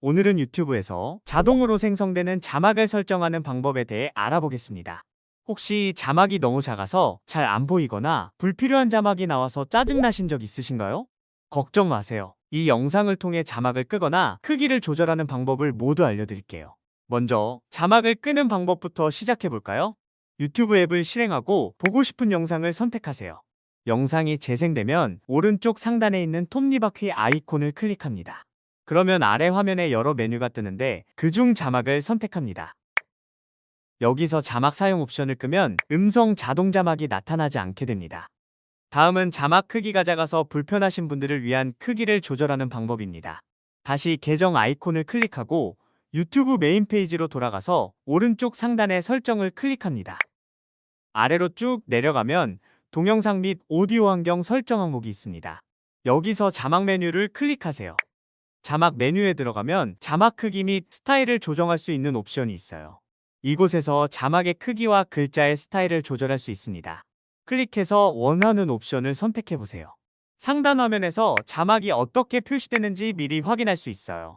오늘은 유튜브에서 자동으로 생성되는 자막을 설정하는 방법에 대해 알아보겠습니다. 혹시 자막이 너무 작아서 잘 안 보이거나 불필요한 자막이 나와서 짜증나신 적 있으신가요? 걱정 마세요. 이 영상을 통해 자막을 끄거나 크기를 조절하는 방법을 모두 알려드릴게요. 먼저 자막을 끄는 방법부터 시작해 볼까요? 유튜브 앱을 실행하고 보고 싶은 영상을 선택하세요. 영상이 재생되면 오른쪽 상단에 있는 톱니바퀴 아이콘을 클릭합니다. 그러면 아래 화면에 여러 메뉴가 뜨는데 그중 자막을 선택합니다. 여기서 자막 사용 옵션을 끄면 음성 자동 자막이 나타나지 않게 됩니다. 다음은 자막 크기가 작아서 불편하신 분들을 위한 크기를 조절하는 방법입니다. 다시 계정 아이콘을 클릭하고 유튜브 메인 페이지로 돌아가서 오른쪽 상단의 설정을 클릭합니다. 아래로 쭉 내려가면 동영상 및 오디오 환경 설정 항목이 있습니다. 여기서 자막 메뉴를 클릭하세요. 자막 메뉴에 들어가면 자막 크기 및 스타일을 조정할 수 있는 옵션이 있어요. 이곳에서 자막의 크기와 글자의 스타일을 조절할 수 있습니다. 클릭해서 원하는 옵션을 선택해 보세요. 상단 화면에서 자막이 어떻게 표시되는지 미리 확인할 수 있어요.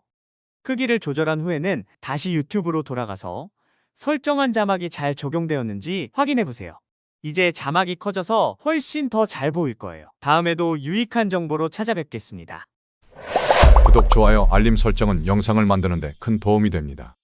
크기를 조절한 후에는 다시 유튜브로 돌아가서 설정한 자막이 잘 적용되었는지 확인해 보세요. 이제 자막이 커져서 훨씬 더 잘 보일 거예요. 다음에도 유익한 정보로 찾아뵙겠습니다. 구독, 좋아요, 알림 설정은 영상을 만드는 데 큰 도움이 됩니다.